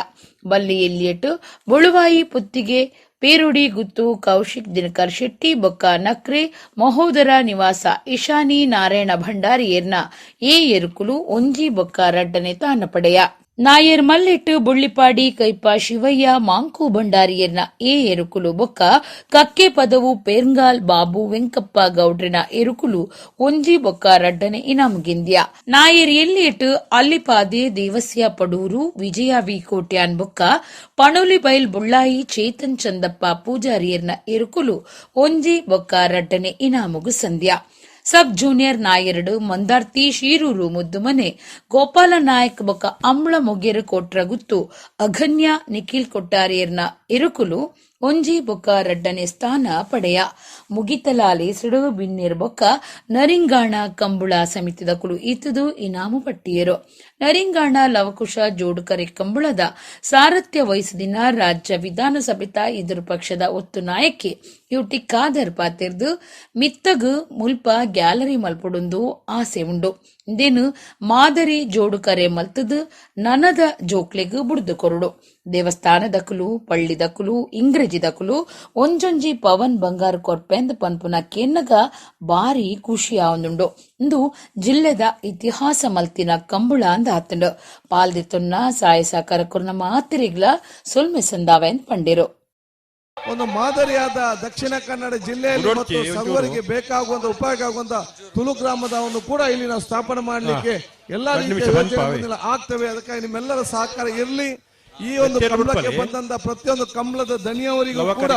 S1: ಬಲ್ಲಿ ಎಲ್ಲಿಯಟ್ಟು ಬುಳುವಾಯಿ ಪುತ್ತಿಗೆ ಪೇರುಡಿ ಗುತ್ತು ಕೌಶಿಕ್ ದಿನಕರ್ ಶೆಟ್ಟಿ ಬೊಕ್ಕ ನಕ್ರೆ ಮಹೋದರ ನಿವಾಸ ಇಶಾನಿ ನಾರಾಯಣ ಭಂಡಾರಿಯರ್ನ ಎ ಎರುಕುಲು ಒಂಜಿ ಬೊಕ್ಕ ರಡ್ಡನೆ ತಾನ ಪಡೆಯ. ನಾಯರ್ ಮಲ್ಲಿಟ್ಟು, ಬುಳ್ಳಿಪಾಡಿ ಕೈಪ ಶಿವಯ್ಯ, ಮಾಂಕು ಭಂಡಾರಿಯರ್ನ ಎ ಎರುಕುಲು ಬೊಕ್ಕ, ಕಕ್ಕೆ ಪದವು ಪೇರ್ಗಾಲ್ ಬಾಬು ವೆಂಕಪ್ಪ ಗೌಡ್ರಿನ ಎರುಕುಲು ಒಂಜಿ ಬೊಕ್ಕ ರಡ್ಡನೆ ಇನಾಮುಗಿಂದ್ಯ ನಾಯರ್ ಎಲ್ಲಿಟ್ಟು ಅಲ್ಲಿಪಾದೆ ದೇವಸ್ಯ ಪಡೂರು, ವಿಜಯ ವಿ ಕೋಟ್ಯಾನ್ ಬೊಕ್ಕ, ಪಣೋಲಿ ಬೈಲ್ ಬುಳ್ಳಾಯಿ, ಚೇತನ್ ಚಂದಪ್ಪ ಪೂಜಾರಿಯರ್ನ ಎರುಕುಲು ಒಂಜಿ ಬೊಕ್ಕ ರಡ್ಡನೆ ಇನಾಮುಗು ಸಂಧ್ಯಾ ಸಬ್ ಜೂನಿಯರ್ ನಾಯರಡು ಮಂದಾರ್ತಿ ಶೀರೂರು ಮುದ್ದುಮನೆ ಗೋಪಾಲ ನಾಯಕ್ ಬೊಕ ಅಂಬ್ಳ ಕೊಟ್ರ ಗುತ್ತು ಅಘನ್ಯ ನಿಖಿಲ್ ಕೊಟ್ಟಾರಿಯರ್ನ ಇರುಕುಲು ಒಂಜಿ ಬೊಕ್ಕ ರಡ್ಡನೆ ಸ್ಥಾನ ಪಡೆಯ. ಮುಗಿತಲಾಲಿ ಸಿಡುಗು ಬಿನ್ನಿರ್ ಬೊಕ್ಕ ನರಿಂಗಾಣ ಕಂಬುಳ ಸಮಿತಿದ ಕುಳು ಇತ್ತುದು ಇನಾಮು ಪಟ್ಟಿಯರು. ನರಿಂಗಾಣ ಲವಕುಶ ಜೋಡುಕರೆ ಕಂಬಳದ ಸಾರಥ್ಯ ವಹಿಸಿದಿನ ರಾಜ್ಯ ವಿಧಾನಸಭೆತ ಎದುರು ಪಕ್ಷದ ಒತ್ತು ನಾಯಕಿ ಯುಟಿ ಖಾದರ್ ಪಾತಿರ್ದು ಮಿತ್ತಗು ಮುಲ್ಪ ಗ್ಯಾಲರಿ ಮಲ್ಪಡೊಂದು ಆಸೆ ಉಂಡು. ಇಂದೇನು ಮಾದರಿ ಜೋಡುಕರೆ ಮಲ್ತದು ನನದ ಜೋಕ್ಲೆಗು ಬುಡ್ದು ಕೊರುಡು. ದಕುಲು ಪಳ್ಳಿ ದಕುಲು ಇಂಗ್ರೆಜಿ ದಕುಲು ಒಂಜೊಂಜಿ ಪವನ್ ಬಂಗಾರ ಕೊರ್ಪೆಂದ್ ಪನ್ಪುನ ಕೆನ್ನಗ ಬಾರಿ ಖುಷಿ ಆವೊಂದುಂಡು ಇಂದು ಜಿಲ್ಲೆದ ಇತಿಹಾಸ ಮಲ್ತಿನ ಕಂಬುಳ ಅಂದ ಆತಂಡು. ಪಾಲ್ದಿತ್ತುನ್ನ ಸಾಯ ಸಾಕಾರ ಕುರ್ನ ಮಾತಿರಿಗ್ಲ ಸೊಲ್ಮೆ ಸಂದಾವೆಂದ್ ಪಂಡಿರು.
S5: ಒಂದು ಮಾದರಿಯಾದ ದಕ್ಷಿಣ ಕನ್ನಡ ಜಿಲ್ಲೆಯಲ್ಲಿ ಮತ್ತು ಸರ್ವರಿಗೆ ಬೇಕಾಗುವಂತ ಉಪಯೋಗ ಆಗುವಂತ ತುಳು ಒಂದು ಕೂಡ ಇಲ್ಲಿ ನಾವು ಸ್ಥಾಪನೆ ಮಾಡಲಿಕ್ಕೆ ಎಲ್ಲಾ ರೀತಿಯ ಆಗ್ತವೆ. ಅದಕ್ಕಾಗಿ ನಿಮ್ಮೆಲ್ಲರ ಸಹಕಾರ ಇರಲಿ. ಈ ಒಂದು ಕಂಬಳಕ್ಕೆ ಬಂದಂತ ಪ್ರತಿಯೊಂದು ಕಂಬಳದ ದನಿಯವರಿಗೂ ಕೂಡ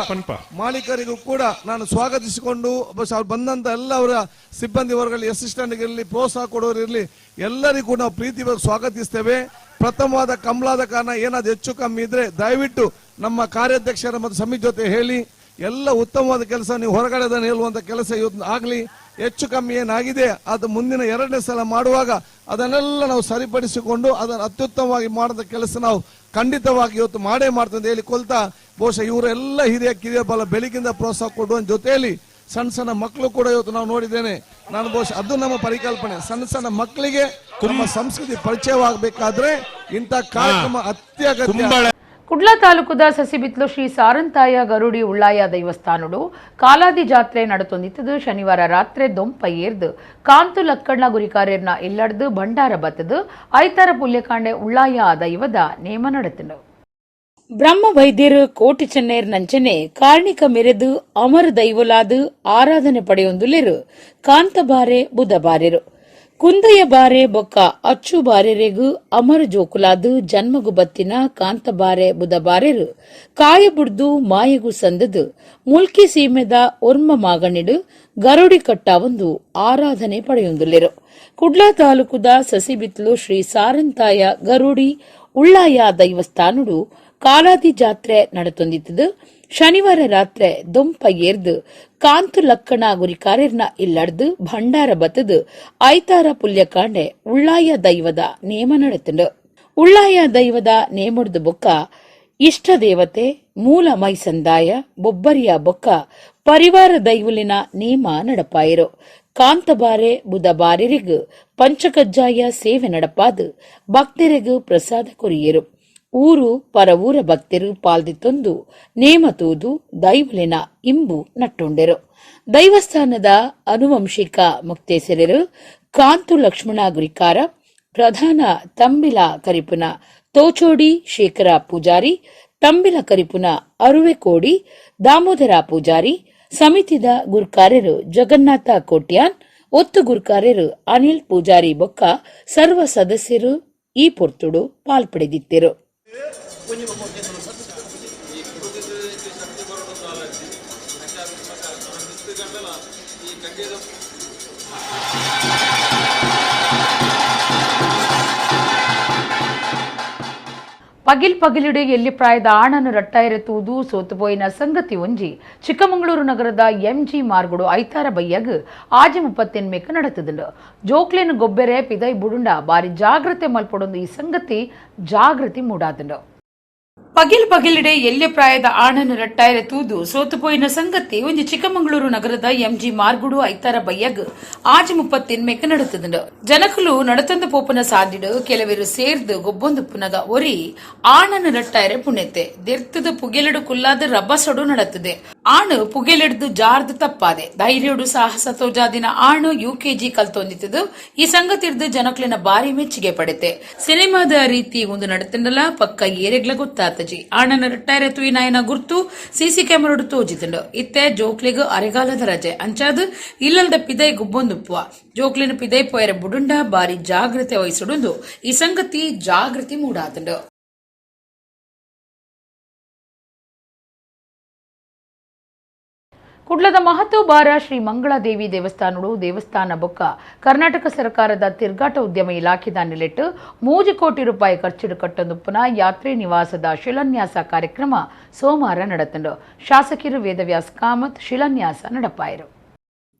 S5: ಮಾಲೀಕರಿಗೂ ಕೂಡ ನಾನು ಸ್ವಾಗತಿಸಿಕೊಂಡು ಅವ್ರು ಬಂದಂತ ಎಲ್ಲ ಅವರ ಸಿಬ್ಬಂದಿ ವರ್ಗದಲ್ಲಿ ಅಸಿಸ್ಟೆಂಟ್ ಇರಲಿ ಪ್ರೋತ್ಸಾಹ ಕೊಡೋರು ಇರಲಿ ಎಲ್ಲರಿಗೂ ನಾವು ಪ್ರೀತಿ ಸ್ವಾಗತಿಸ್ತೇವೆ. ಪ್ರಥಮವಾದ ಕಂಬಳದ ಕಾರಣ ಏನಾದ್ರು ಹೆಚ್ಚು ಕಮ್ಮಿ ಇದ್ರೆ ದಯವಿಟ್ಟು ನಮ್ಮ ಕಾರ್ಯಾಧ್ಯಕ್ಷರ ಮತ್ತು ಸಮಿತಿ ಜೊತೆ ಹೇಳಿ ಎಲ್ಲ ಉತ್ತಮವಾದ ಕೆಲಸ ನೀವು ಹೊರಗಡೆ ಅದನ್ನು ಹೇಳುವಂತ ಕೆಲಸ ಇವತ್ತು ಆಗ್ಲಿ. ಹೆಚ್ಚು ಕಮ್ಮಿ ಏನಾಗಿದೆ, ಅದು ಮುಂದಿನ ಎರಡನೇ ಸಲ ಮಾಡುವಾಗ ಅದನ್ನೆಲ್ಲ ನಾವು ಸರಿಪಡಿಸಿಕೊಂಡು ಅದನ್ನು ಅತ್ಯುತ್ತಮವಾಗಿ ಮಾಡಿದ ಕೆಲಸ ನಾವು ಖಂಡಿತವಾಗಿ ಇವತ್ತು ಮಾಡೇ ಮಾಡ್ತೇವೆ ಹೇಳಿ ಕೊಲ್ತಾ, ಬಹುಶಃ ಇವರೆಲ್ಲ ಹಿರಿಯ ಕಿರಿಯ ಬಲ ಬೆಳಗಿಂದ ಪ್ರೋತ್ಸಾಹ ಕೊಡುವ ಜೊತೆಯಲ್ಲಿ ಸಣ್ಣ ಸಣ್ಣ ಮಕ್ಕಳು ಕೂಡ ಇವತ್ತು ನಾವು ನೋಡಿದ್ದೇನೆ. ನಾನು ಬಹುಶಃ ಅದು ನಮ್ಮ ಪರಿಕಲ್ಪನೆ. ಸಣ್ಣ ಸಣ್ಣ ಮಕ್ಕಳಿಗೆ ನಮ್ಮ ಸಂಸ್ಕೃತಿ ಪರಿಚಯವಾಗಬೇಕಾದ್ರೆ ಇಂಥ ಕಾರ್ಯಕ್ರಮ ಅತ್ಯಗತ್ಯ.
S1: ಕುಡ್ಲ ತಾಲೂಕದ ಸಸಿಬಿತ್ಲು ಶ್ರೀ ಸಾರಂತಾಯ ಗರುಡಿ ಉಳ್ಳಾಯ ದೈವಸ್ಥಾನಡು ಕಾಲಾದಿ ಜಾತ್ರೆ ನಡತೊಂದಿತ್ತದು ಶನಿವಾರ ರಾತ್ರಿ ದೊಂಪ ಕಾಂತು ಲಕ್ಕಣ್ಣ ಗುರಿಕಾರ್ಯರ್ನ ಇಲ್ಲಡ್ದು ಭಂಡಾರ ಬತ್ತದು. ಐತಾರ ಪುಲ್ಯಕಾಂಡೆ ಉಳ್ಳಾಯ ದೈವದ ನೇಮ ನಡೆತನು ಬ್ರಹ್ಮ ವೈದ್ಯರು ಕೋಟಿ ಚೆನ್ನೈರ್ ನಂಚನೆ ಕಾರ್ಣಿಕ ಮೆರೆದು ಅಮರ ದೈವಲಾದು ಆರಾಧನೆ ಪಡೆಯೊಂದುಲೆರು. ಕಾಂತಬಾರೆ ಬುಧಬಾರೆರು. ಕುಂದಯ ಬಾರೆ ಬೊಕ್ಕ, ಅಚ್ಚು ಬಾರೆರೆಗು ಅಮರ ಜೋಕುಲಾದು, ಜನ್ಮಗು ಬತ್ತಿನ, ಕಾಂತ ಬಾರೆ ಬುದ ಬಾರೆರು. ಕಾಯಬುಡ್ದು ಮಾಯಗು ಸಂದದು. ಮುಲ್ಕಿ ಸೀಮೆದ ಒರ್ಮ ಮಾಗಣಿಡು, ಗರುಡಿ ಕಟ್ಟ ಒಂದು ಆರಾಧನೆ ಪಡೆಯೊಂದುಲೆರು ಕುಡ್ಲಾ ತಾಲೂಕುದ ಸಸಿಬಿತ್ಲು ಶ್ರೀ ಸಾರಂತಾಯ ಗರುಡಿ, ಉಳ್ಳಾಯ ದೈವಸ್ಥಾನುಡು, ಕಾಲಾದಿ ಜಾತ್ರೆ ನಡತೊಂದಿತ್ತದು. ಶನಿವಾರ ರಾತ್ರಿ ದೊಂಪ ಏರ್ದು, ಕಾಂತು ಲಕ್ಕಣ ಗುರಿಕಾರ್ಯರ್ನ ಇಲ್ಲಡ್ದು, ಭಂಡಾರ ಬತ್ತದು ಐತಾರ ಪುಲ್ಯಕಾಂಡೆ, ಉಳ್ಳಾಯ ದೈವದ ನೇಮ ನಡೆತಂಡು. ಉಳ್ಳಾಯ ದೈವದ ನೇಮಡ್ದು ಬೊಕ್ಕ, ಇಷ್ಟ ದೇವತೆ, ಮೂಲ ಮೈ ಸಂದಾಯ, ಬೊಬ್ಬರಿಯ ಬೊಕ್ಕ, ಪರಿವಾರ ದೈವಲಿನ ನೇಮ ನಡಪಾಯಿರು. ಕಾಂತಬಾರೆ ಬುಧಬಾರೆರಿಗು ಪಂಚಕಜ್ಜಾಯ ಸೇವೆ ನಡಪಾದು, ಭಕ್ತರಿಗೂ ಪ್ರಸಾದ ಕೊರಿಯರು. ಊರು ಪರವೂರ ಭಕ್ತರು ಪಾಲ್ದಿತ್ತೊಂದು ನೇಮ ತೂದು ದೈವಲಿನ ಇಂಬು ನಟ್ಟೊಂಡೆರು. ದೈವಸ್ಥಾನದ ಅನುವಂಶಿಕ ಮುಕ್ತೇಸರರು ಕಾಂತು ಲಕ್ಷ್ಮಣ ಗುರಿಕಾರ, ಪ್ರಧಾನ ತಂಬಿಲ ಕರಿಪುನ ತೋಚೋಡಿ ಶೇಖರ ಪೂಜಾರಿ, ತಂಬಿಲ ಕರಿಪುನ ಅರುವೆ ಕೋಡಿ ದಾಮೋದರ ಪೂಜಾರಿ, ಸಮಿತಿದ ಗುರ್ಕಾರ್ಯರು ಜಗನ್ನಾಥ ಕೋಟ್ಯಾನ್, ಒತ್ತು ಗುರ್ಕಾರ್ಯರು ಅನಿಲ್ ಪೂಜಾರಿ ಬೊಕ್ಕ ಸರ್ವ ಸದಸ್ಯರು ಈ ಪೊರ್ತುಡು ಪಾಲ್ಪಡೆದಿದ್ದರು 我你们某些 ಪಗಿಲ್ ಪಗಿಲಿಡೆ ಎಲ್ಲಿ ಪ್ರಾಯದ ಆಣನ್ನು ರಟ್ಟಾಯಿರುತ್ತುವುದು ಸೋತುಪೋಯಿನ ಸಂಗತಿ ಒಂಜಿ. ಚಿಕ್ಕಮಗಳೂರು ನಗರದ ಎಂಜಿ ಮಾರ್ಗುಡು ಐತಾರ ಬಯ್ಯಗ್ ಆಜಿ ಮುಪ್ಪತ್ತೆನ್ಮೇಕ ನಡೆತದಲು. ಜೋಕ್ಲೇನು ಗೊಬ್ಬೆರೆ ಪಿದೈ ಬುಡುಂಡ ಬಾರಿ ಜಾಗ್ರತೆ ಮಲ್ಪಡೊಂದು ಈ ಸಂಗತಿ ಜಾಗೃತಿ ಮೂಡಾದಲು. ಪಗಿಲ್ ಪಗಿಲಿಡೆ ಎಲ್ಯ ಪ್ರಾಯದ ಆಣನ ರಟ್ಟಾಯರೆ ತೂದು. ಸೋತುಪೋಯಿನ ಸಂಗತಿ ಒಂಜಿ ಚಿಕ್ಕಮಗಳೂರು ನಗರದ ಎಂಜಿ ಮಾರ್ಗುಡು ಐತಾರ ಬಯ್ಯಗ್ ಮುಪ್ಪತ್ತಿನ ಮೆಕ್ಕ ನಡೆತದಂಡು ಜನಕಲು ನಡತಂದ ಪೋಪನ ಸಾದಿಡು, ಕೆಲವರು ಸೇರ್ದು ಗೊಬ್ಬೊಂದು ಪುನಗ ಒರಿ ಆಣನ ರಟ್ಟಾಯರೆ ಪುಣ್ಯತೆ. ದೆರ್ತದ ಪುಗೆಲಡು ಕುಲ್ಲಾದ ರಬ್ಬಸಡು ನಡತದೆ ಆಣು ಪುಗೆಲೆಡ್ದು ಜಾರ್ದು ತಪ್ಪಾದೆ. ಧೈರ್ಯಡು ಸಾಹಸ ತೋಜಾದಿನ ಆಣು ಯುಕೆಜಿ ಕಲ್ತೊಂದಿತ್ತದು ಈ ಸಂಗತಿರ್ದು ಜನಕ್ಲಿನ ಬಾರಿ ಮೆಚ್ಚುಗೆ ಪಡೆತೆ. ಸಿನಿಮಾದ ರೀತಿ ಒಂದು ನಡತಂಡಲ, ಪಕ್ಕ ಏರೆಗ್ಲ ಗೊತ್ತಾತಜಿ. ಆಣನ ರಿಟೈರ್ ಎತ್ತು ನಾಯನ ಗುರ್ತು ಸಿಸಿ ಕ್ಯಾಮರಾಡು ತೋಜಿತಂಡು. ಇತ್ತೆ ಜೋಕ್ಲಿಗ್ ಅರೆಗಾಲದ ರಜೆ. ಅಂಚಾದು ಇಲ್ಲಲ್ದ ಪಿದೈ ಗುಬ್ಬೊಂದುಪ್ಪುವ. ಜೋಕ್ಲಿನ ಪಿದೈ ಪೊಯರೆ ಬುಡುಂಡ ಬಾರಿ ಜಾಗೃತೆ ವಹಿಸಿಡುಂದು. ಈ ಸಂಗತಿ ಜಾಗೃತಿ ಮೂಡಾತಂಡು. ಕುಡ್ಲದ ಮಹತ್ವಬಾರ ಶ್ರೀ ಮಂಗಳಾದೇವಿ ದೇವಸ್ಥಾನಡು ದೇವಸ್ಥಾನ ಬೊಕ್ಕ. ಕರ್ನಾಟಕ ಸರ್ಕಾರದ ತಿರ್ಗಾಟ ಉದ್ಯಮ ಇಲಾಖೆದ ನೆಲೆಟ್ಟು ಮೂಜು ಕೋಟಿ ರೂಪಾಯಿ ಖರ್ಚಿಡು ಕಟ್ಟೊಂದುಪ್ಪುನ ಯಾತ್ರೆ ನಿವಾಸದ ಶಿಲಾನ್ಯಾಸ ಕಾರ್ಯಕ್ರಮ ಸೋಮವಾರ ನಡೆತಂಡು. ಶಾಸಕಿರು ವೇದವ್ಯಾಸ್ ಕಾಮತ್ ಶಿಲಾನ್ಯಾಸ ನಡಪಾಯರು.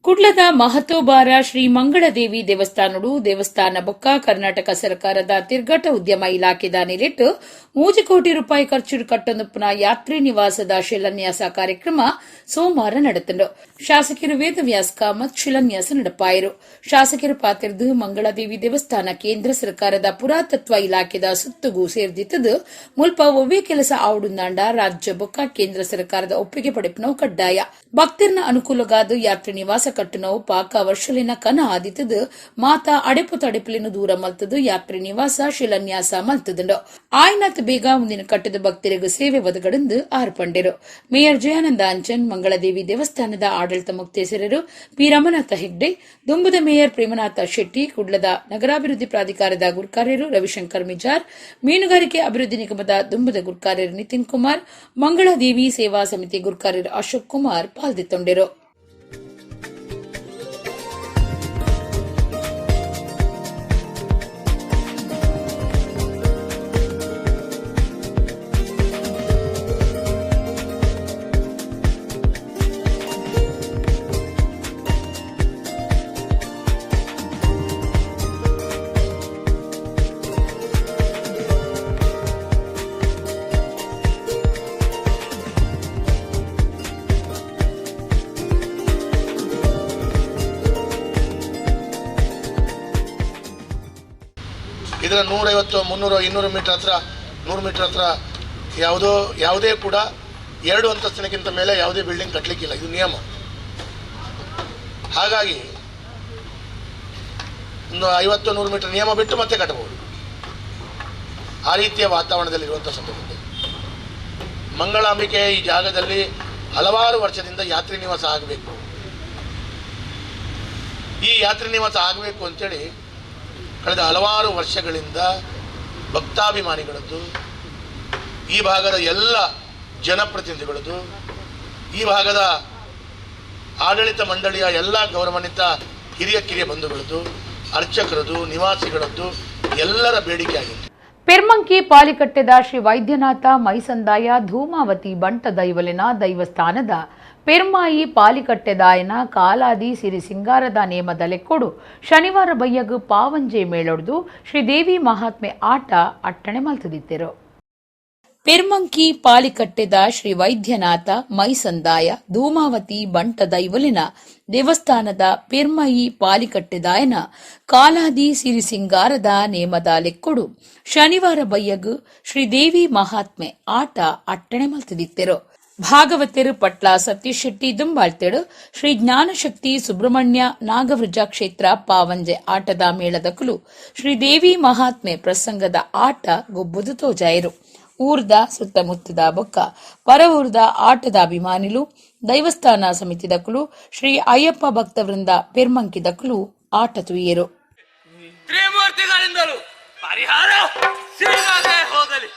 S1: ಕುಡ್ಲದ ಮಹತೋಬಾರ ಶ್ರೀ ಮಂಗಳದೇವಿ ದೇವಸ್ಥಾನಡು ದೇವಸ್ಥಾನ ಬೊಕ್ಕ ಕರ್ನಾಟಕ ಸರ್ಕಾರದ ತಿರ್ಗಾಟ ಉದ್ಯಮ ಇಲಾಖೆದ ದಾನಿಲಿಟ್ಟು ಮೂಜು ಕೋಟಿ ರೂಪಾಯಿ ಖರ್ಚು ಕಟ್ಟೊಂದುಪ್ಪನ ಯಾತ್ರಿ ನಿವಾಸದ ಶಿಲಾನ್ಯಾಸ ಕಾರ್ಯಕ್ರಮ ಸೋಮವಾರ ನಡೆತಂಡು ಶಾಸಕರು ವೇದವ್ಯಾಸಕ ಮತ್ ಶಿಲಾನ್ಯಾಸ ನಡಪಾಯರು ಶಾಸಕರು ಪಾತಿರ್ದು ಮಂಗಳದೇವಿ ದೇವಸ್ಥಾನ ಕೇಂದ್ರ ಸರ್ಕಾರದ ಪುರಾತತ್ವ ಇಲಾಖೆದ ಸುತ್ತುಗೂ ಸೇರಿದಿತ್ತದು ಮುಲ್ಪ ಒವ್ವೇ ಕೆಲಸ ಆವುಡುಂದಾಂಡ ರಾಜ್ಯ ಬೊಕ್ಕ ಕೇಂದ್ರ ಸರ್ಕಾರದ ಒಪ್ಪಿಗೆ ಪಡೆಪನವು ಕಡ್ಡಾಯ. ಭಕ್ತರನ್ನ ಅನುಕೂಲಗಾದು ಯಾತ್ರಿ ನಿವಾಸ ಕಟ್ಟುನವು, ಪಾಕ ವರ್ಷಲಿನ ಕನ ಆದಿತದು, ಮಾತ ಅಡೆಪು ತಡೆಪಲಿನ ದೂರ ಮಲ್ತದು, ಯಾತ್ರೆ ನಿವಾಸ ಶಿಲಾನ್ಯಾಸ ಮಲ್ತದುಂಡು. ಆಯ್ನತ್ ಬೇಗ ಮುಂದಿನ ಕಟ್ಟದ ಭಕ್ತರಿಗೂ ಸೇವೆ ಒದಗಡೆಂದು ಆರ್ಪಂಡಿರು. ಮೇಯರ್ ಜಯಾನಂದ ಅಂಚನ್, ಮಂಗಳದೇವಿ ದೇವಸ್ಥಾನದ ಆಡಳಿತ ಮುಕ್ತೇಸರರು, ಪಿ ರಮನಾಥ ಹೆಗ್ಡೆ, ದುಂಬುದ ಮೇಯರ್ ಪ್ರೇಮನಾಥ ಶೆಟ್ಟಿ, ಕುಡ್ಲದ ನಗರಾಭಿವೃದ್ಧಿ ಪ್ರಾಧಿಕಾರದ ಗುರ್ಕಾರ್ಯರು ರವಿಶಂಕರ್ ಮಿಜಾರ್, ಮೀನುಗಾರಿಕೆ ಅಭಿವೃದ್ಧಿ ನಿಗಮದ ದುಂಬುದ ಗುರ್ಕಾರ್ಯರು ನಿತಿನ್ ಕುಮಾರ್, ಮಂಗಳದೇವಿ ಸೇವಾ ಸಮಿತಿ ಗುರ್ಕಾರ್ಯರು ಅಶೋಕ್ ಕುಮಾರ್ ಪಾಲ್ದಿತ್ತೊಂಡೆರು
S6: ನೂರೈವತ್ತು ಮುನ್ನೂರು, ಇನ್ನೂರು ಮೀಟರ್ ಹತ್ರ, ನೂರು ಮೀಟರ್ ಹತ್ರ ಯಾವುದೋ, ಯಾವುದೇ ಕೂಡ ಎರಡು ಅಂತಸ್ತಿನಕ್ಕಿಂತ ಮೇಲೆ ಯಾವುದೇ ಬಿಲ್ಡಿಂಗ್ ಕಟ್ಟಲಿಕ್ಕಿಲ್ಲ ಇದು ನಿಯಮ. ಹಾಗಾಗಿ ಒಂದು ಐವತ್ತು, ನೂರು ಮೀಟರ್ ನಿಯಮ ಬಿಟ್ಟು ಮತ್ತೆ ಕಟ್ಟಬಹುದು. ಆ ರೀತಿಯ ವಾತಾವರಣದಲ್ಲಿ ವಾತಾವರಣದಲ್ಲಿರುವಂಥ ಸಂದರ್ಭದಲ್ಲಿ. ಮಂಗಳಾಂಬಿಕೆ ಈ ಜಾಗದಲ್ಲಿ ಹಲವಾರು ವರ್ಷದಿಂದ ಯಾತ್ರಿ ನಿವಾಸ ಆಗಬೇಕು. ಈ ಯಾತ್ರಿ ನಿವಾಸ ಆಗಬೇಕು ಅಂತೇಳಿ ಕಳೆದ ಹಲವಾರು ವರ್ಷಗಳಿಂದ ಭಕ್ತಾಭಿಮಾನಿಗಳದ್ದು, ಈ ಭಾಗದ ಎಲ್ಲ ಜನಪ್ರತಿನಿಧಿಗಳದ್ದು, ಈ ಭಾಗದ ಆಡಳಿತ ಮಂಡಳಿಯ ಎಲ್ಲ ಗೌರವಾನ್ವಿತ ಹಿರಿಯ ಕಿರಿಯ ಬಂಧುಗಳದ್ದು, ಅರ್ಚಕರದ್ದು, ನಿವಾಸಿಗಳದ್ದು, ಎಲ್ಲರ ಬೇಡಿಕೆ ಆಗಿತ್ತು.
S1: ಪೆರ್ಮಂಕಿ ಪಾಲಿಕಟ್ಟೆದ ಶ್ರೀ ವೈದ್ಯನಾಥ ಮೈಸಂದಾಯ ಧೂಮಾವತಿ ಬಂಟ ದೈವಲಿನ ದೈವಸ್ಥಾನದ ಪೆರ್ಮಾಯಿ ಪಾಲಿಕಟ್ಟೆದಾಯನ ಕಾಲಾದಿ ಸಿರಿ ಸಿಂಗಾರದ ನೇಮದ ಲೆಕ್ಕೊಡು ಶನಿವಾರ ಬಯ್ಯಗು ಪಾವಂಜೆ ಮೇಳೊಡ್ದು ಶ್ರೀದೇವಿ ಮಹಾತ್ಮೆ ಆಟ ಅಟ್ಟಣೆ ಮಲ್ತದಿತ್ತೆರು. ಪೆರ್ಮಂಕಿ ಪಾಲಿಕಟ್ಟೆದ ಶ್ರೀ ವೈದ್ಯನಾಥ ಮೈಸಂದಾಯ ಧೂಮಾವತಿ ಬಂಟ ದೈವಲಿನ ದೇವಸ್ಥಾನದ ಪೆರ್ಮಯಿ ಪಾಲಿಕಟ್ಟೆದಾಯನ ಕಾಲಾದಿ ಸಿರಿ ಸಿಂಗಾರದ ನೇಮದ ಲೆಕ್ಕೊಡು ಶನಿವಾರ ಬಯ್ಯಗು ಶ್ರೀದೇವಿ ಮಹಾತ್ಮೆ ಆಟ ಅಟ್ಟಣೆ ಮಲ್ತದಿತ್ತೆರು. ಭಾಗವತರು ಪಟ್ಲ ಸತೀಶ್ ಶೆಟ್ಟಿ, ದುಂಬಾಳ್ತೆಡು, ಶ್ರೀ ಜ್ಞಾನಶಕ್ತಿ ಸುಬ್ರಹ್ಮಣ್ಯ ನಾಗವೃಜ ಕ್ಷೇತ್ರ ಪಾವಂಜೆ ಆಟದ ಮೇಳದ ಕುಲು ಶ್ರೀದೇವಿ ಮಹಾತ್ಮೆ ಪ್ರಸಂಗದ ಆಟ ಗೊಬ್ಬುದು ತೋಜಾಯರು. ಊರ್ದ ಸುತ್ತಮುತ್ತದ ಬೊಕ್ಕ, ಪರವೂರ್ದ ಆಟದ ಅಭಿಮಾನಿಲು, ದೈವಸ್ಥಾನ ಸಮಿತಿದಕಲು ಶ್ರೀ ಅಯ್ಯಪ್ಪ ಭಕ್ತವೃಂದ ಪೆರ್ಮಂಕಿದಕಲು ಆಟ ತುಯ್ಯರು.
S7: ಪರಿಹಾರ ಹೋಗಲಿ.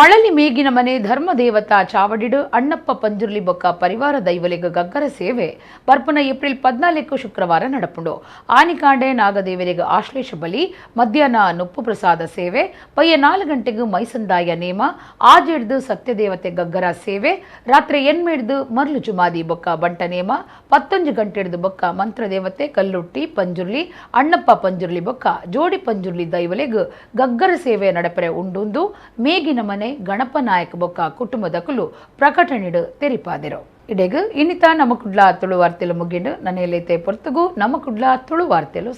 S1: ಮಳಲಿ ಮೇಗಿನ ಮನೆ ಧರ್ಮದೇವತಾ ಚಾವಡಿಡು, ಅಣ್ಣಪ್ಪ ಪಂಜುರ್ಲಿ ಬೊಕ್ಕ ಪರಿವಾರ ದೈವಲಿಗ ಗಗ್ಗರ ಸೇವೆ. ಪರ್ಪನ ಏಪ್ರಿಲ್ ಪದ್ನಾಲ್ಕು ಶುಕ್ರವಾರ ನಡಪುಂಡು. ಆನಿಕಾಂಡೆ ನಾಗದೇವರಿಗೆ ಆಶ್ಲೇಷ ಬಲಿ, ಮಧ್ಯಾಹ್ನ ನುಪ್ಪು ಪ್ರಸಾದ ಸೇವೆ ಪಯ್ಯ ನಾಲ್ಕು ಗಂಟೆಗೂ ಮೈಸಂದಾಯ ನೇಮ, ಆಜಿಡ್ದು ಸತ್ಯದೇವತೆ ಗಗ್ಗರ ಸೇವೆ, ರಾತ್ರಿ ಎನ್ಮೆಡ್ದು ಮರ್ಲು ಜುಮಾದಿ ಬೊಕ್ಕ ಬಂಟ ನೇಮ, ಪತ್ತೊಂಜು ಗಂಟೆಡ್ದು ಬೊಕ್ಕ ಮಂತ್ರದೇವತೆ ಕಲ್ಲುಟ್ಟಿ ಪಂಜುರ್ಲಿ, ಅಣ್ಣಪ್ಪ ಪಂಜುರ್ಲಿ ಬೊಕ್ಕ ಜೋಡಿ ಪಂಜುರ್ಲಿ ದೈವಲೆಗ್ ಗಗ್ಗರ ಸೇವೆ ನಡಪರೆ ಉಂಡುಂದು, ಮೇಗಿನ ಮನೆ ಗಣಪ ನಾಯಕ ಬೊಕ್ಕ ಕುಟುಂಬದಕುಲು ಪ್ರಕಟಣೆಡು ತೆರಿಪಾದಿರು. ಇಡೆಗು ಇನ್ನಿತ ನಮ್ಮ ಕುಡ್ಲ ತುಳು ವಾರ್ತೆಲು ಮುಗಿಂಡು ನನ್ನ ಎಲ್ಲೈತೆ ಪೊರ್ತುಗು ನಮ್ಮ ಕುಡ್ಲ ತುಳು ವಾರ್ತೆಲು